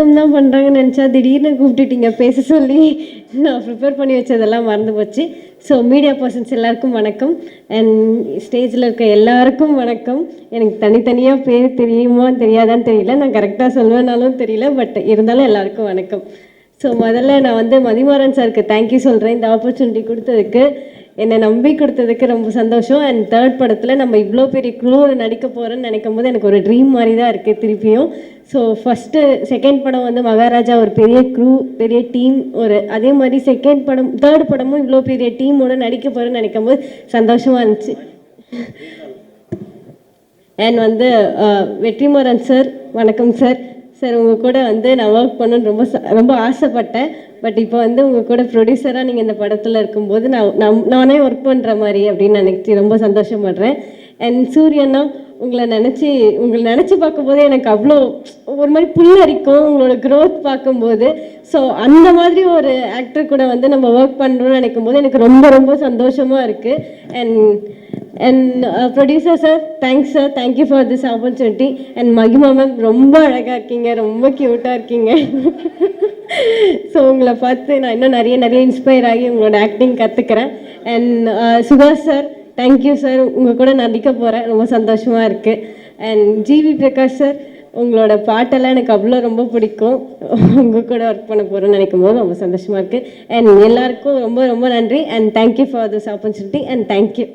தான் பண்ணுறாங்கன்னு நினச்சா திடீர்னு கூப்பிட்டுட்டீங்க பேச சொல்லி. நான் ப்ரிப்பேர் பண்ணி வச்சதெல்லாம் மறந்து போச்சு. ஸோ மீடியா பர்சன்ஸ் எல்லாருக்கும் வணக்கம். அண்ட் ஸ்டேஜில் இருக்க எல்லாருக்கும் வணக்கம். எனக்கு தனித்தனியாக பேர் தெரியுமா தெரியாதான்னு தெரியல. நான் கரெக்டாக சொல்வேனாலும் தெரியல பட் இருந்தாலும் எல்லாருக்கும் வணக்கம். ஸோ முதல்ல நான் வந்து மதிமாறன் சாருக்கு தேங்க்யூ சொல்கிறேன் இந்த ஆப்பர்ச்சுனிட்டி கொடுத்ததுக்கு என்னை நம்பி கொடுத்ததுக்கு ரொம்ப சந்தோஷம். அண்ட் தேர்ட் படத்தில் நம்ம இவ்வளோ பெரிய குழுவில் நடிக்க போகிறேன்னு நினைக்கும் போது எனக்கு ஒரு ட்ரீம் மாதிரி தான் இருக்குது திருப்பியும். ஸோ ஃபஸ்ட்டு செகண்ட் படம் வந்து மகாராஜா ஒரு பெரிய க்ரூ பெரிய டீம் ஒரு அதே மாதிரி செகண்ட் படம் தேர்ட் படமும் இவ்வளோ பெரிய டீமோட நடிக்க போகிறேன்னு நினைக்கும் போது சந்தோஷமாக இருந்துச்சு. அண்ட் வந்து வெற்றிமாறன் சார் வணக்கம் சார் சார் உங்கள் கூட வந்து நான் ஒர்க் பண்ணணும்னு ரொம்ப ச- ரொம்ப ஆசைப்பட்டேன். பட் இப்போ வந்து உங்கள் கூட ப்ரொடியூசராக நீங்கள் இந்த படத்தில் இருக்கும்போது நான் நம் நானே ஒர்க் பண்ணுற மாதிரி அப்படின்னு நினைச்சி ரொம்ப சந்தோஷப்படுறேன். அண்ட் சூரியன்னா உங்களை நினச்சி உங்களை நினச்சி பார்க்கும்போது எனக்கு அவ்வளோ ஒரு மாதிரி புல்லரிக்கும் உங்களோட க்ரோத் பார்க்கும்போது. ஸோ அந்த மாதிரி ஒரு ஆக்டர் கூட வந்து நம்ம ஒர்க் பண்ணுறோம்னு நினைக்கும் போது எனக்கு ரொம்ப ரொம்ப சந்தோஷமாக இருக்குது and and producer sir thanks sir thank you for this opportunity and மகிமா மேம் ரொம்ப அழகாக இருக்கீங்க. ரொம்ப க்யூட்டாக இருக்கீங்க. ஸோ உங்களை பார்த்து நான் இன்னும் நிறைய நிறைய இன்ஸ்பயர் ஆகி உங்களோட acting கற்றுக்கிறேன் and uh, Subash sir thank you sir உங்கள் கூட நடிக்க போகிறேன் ரொம்ப சந்தோஷமாக இருக்குது அண்ட் ஜிவி பிரகாஷ் சார் உங்களோட பாட்டெல்லாம் எனக்கு அவ்வளோ ரொம்ப பிடிக்கும். உங்கள் கூட ஒர்க் பண்ண போகிறேன்னு நினைக்கும் போது ரொம்ப சந்தோஷமாக இருக்குது அண்ட் எல்லாருக்கும் ரொம்ப ரொம்ப நன்றி. And thank you for this opportunity and thank you